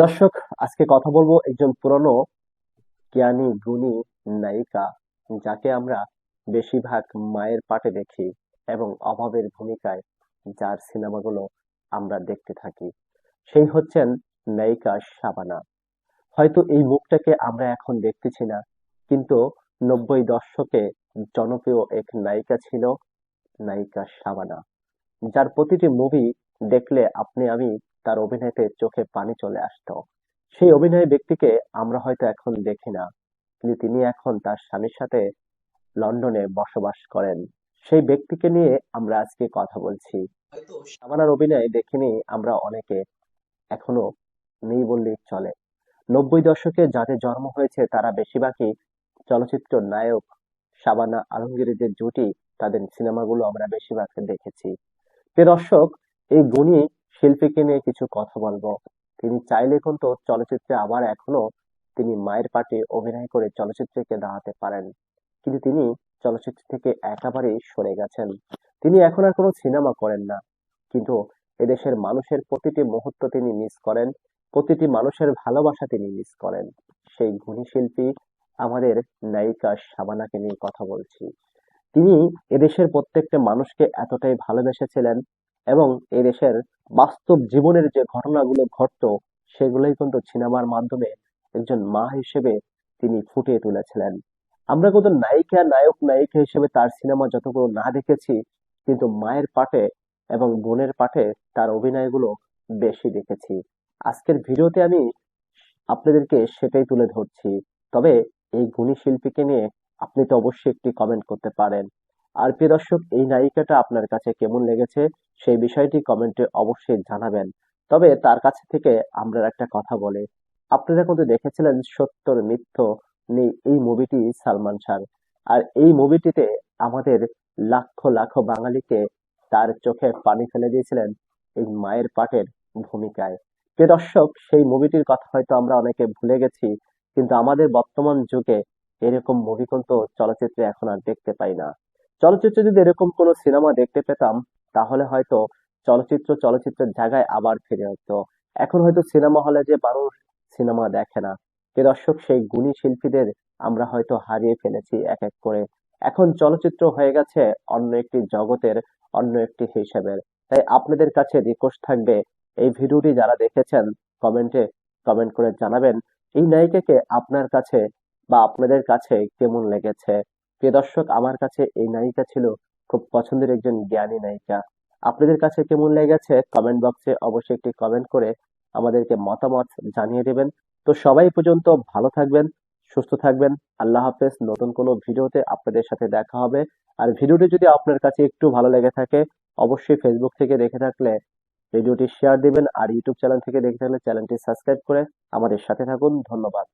দর্শক, আজকে কথা বলব একজন পুরনো জ্ঞানী, গুণী নায়িকা, যাকে আমরা বেশিরভাগ মায়ের পাটে দেখি এবং অভাবের ভূমিকায় যার সিনেমাগুলো আমরা দেখতে থাকি। সেই হচ্ছেন নায়িকা শাবানা। হয়তো এই মুখটাকে আমরা এখন দেখতেছি না, কিন্তু নব্বই দশকে জনপ্রিয় এক নায়িকা ছিল নায়িকা শাবানা। যার প্রতিটি মুভি দেখলে আপনি, আমি তার অভিনয়তে চোখে পানি চলে আসতো। সেই অভিনয় ব্যক্তিকে আমরা হয়তো এখন দেখি না কিন্তু তিনি এখন তার স্বামীর সাথে লন্ডনে বসবাস করেন। সেই ব্যক্তিকে নিয়ে আমরা আজকে কথা বলছি। হয়তো অভিনয় দেখিনি আমরা অনেকে এখনও নেই বললেই চলে। নব্বই দশকে যাদের জন্ম হয়েছে তারা বেশিরভাগই চলচ্চিত্র নায়ক শাবানা আলমগীরের যে জুটি তাদের সিনেমাগুলো আমরা বেশিরভাগ দেখেছি। প্রিয় দর্শক এই গুণী শিল্পীকে নিয়ে কিছু কথা বলব। তিনি চাইলে কিন্তু চলচ্চিত্রে আবার এখনও তিনি মায়ের পাটে অভিনয় করে চলচ্চিত্রকে দাঁড়াতে পারেন। কিন্তু তিনি চলচ্চিত্র থেকে একেবারেই সরে গেছেন। তিনি এখন আর কোনো সিনেমা করেন না। কিন্তু এদেশের মানুষের প্রতিটি মুহূর্ত তিনি মিস করেন, প্রতিটি মানুষের ভালোবাসা তিনি মিস করেন। সেই গুণী শিল্পী আমাদের নায়িকা শাবানাকে নিয়ে কথা বলছি। তিনি এদেশের প্রত্যেকটা মানুষকে এতটাই ভালোবেসেছিলেন এবং এই দেশের বাস্তব জীবনের যে ঘটনাগুলো ঘটতো, সেগুলোই কিন্তু সিনেমার মাধ্যমে একজন মা হিসেবে তিনি ফুটিয়ে তুলেছিলেন। আমরা কিন্তু নায়িকা, নায়ক, নায়িকা হিসেবে তার সিনেমা যতগুলো না দেখেছি, কিন্তু মায়ের পাটে এবং বোনের পাটে তার অভিনয়গুলো বেশি দেখেছি। আজকের ভিডিওতে আমি আপনাদেরকে সেটাই তুলে ধরছি। তবে এই গুণী শিল্পীকে নিয়ে আপনি তো অবশ্যই একটি কমেন্ট করতে পারেন। আর প্রিয় দর্শক, এই নায়িকাটা আপনার কাছে কেমন লেগেছে সেই বিষয়টি কমেন্টে অবশ্যই জানাবেন। তবে তার কাছে থেকে আমরা একটা কথা বলে। আপনারা কিন্তু দেখেছিলেন সত্তর মিথ্য নেই এই মুভিটি সালমান শাহ, আর এই মুভিটিতে আমাদের লাখ লাখ বাঙালিকে তার চোখে পানি ফেলে দিয়েছিলেন এই মায়ের পাটের ভূমিকায়। প্রিয় দর্শক, সেই মুভিটির কথা হয়তো আমরা অনেকে ভুলে গেছি, কিন্তু আমাদের বর্তমান যুগে এরকম মুভি কিন্তু চলচ্চিত্রে এখন আর দেখতে পাই না। চলচ্চিত্রে যদি এরকম কোনো সিনেমা দেখতে পেতাম, তাহলে হয়তো চলচ্চিত্র চলচ্চিত্রের জায়গায় আবার ফিরে হতো। এখন হয়তো সিনেমা হলে যে মানুষ সিনেমা দেখে না। দর্শক, সেই গুণী শিল্পীদের আমরা হয়তো হারিয়ে ফেলেছি এক এক করে। এখন চলচ্চিত্র হয়ে গেছে অন্য একটি জগতের, অন্য একটি হিসেবের। তাই আপনাদের কাছে রিকোয়েস্ট থাকবে, এই ভিডিওটি যারা দেখেছেন, কমেন্টে কমেন্ট করে জানাবেন, এই নায়িকাকে আপনার কাছে বা আপনাদের কাছে কেমন লেগেছে? প্রিয় দর্শক, আমার কাছে এই নায়িকা ছিল খুব পছন্দের একজন জ্ঞানী নায়িকা। আপনাদের কাছে কেমন লেগেছে? কমেন্ট বক্সে অবশ্যই একটি কমেন্ট করে আমাদেরকে মতামত জানিয়ে দেবেন। তো সবাই পর্যন্ত ভালো থাকবেন, সুস্থ থাকবেন। আল্লাহ হাফেজ। নতুন কোনো ভিডিওতে আপনাদের সাথে দেখা হবে। আর ভিডিওটি যদি আপনার কাছে একটু ভালো লেগে থাকে, অবশ্যই ফেসবুক থেকে দেখে থাকলে ভিডিওটি শেয়ার দিবেন। আর ইউটিউব চ্যানেল থেকে দেখে থাকলে চ্যানেলটি সাবস্ক্রাইব করে আমাদের সাথে থাকুন। ধন্যবাদ।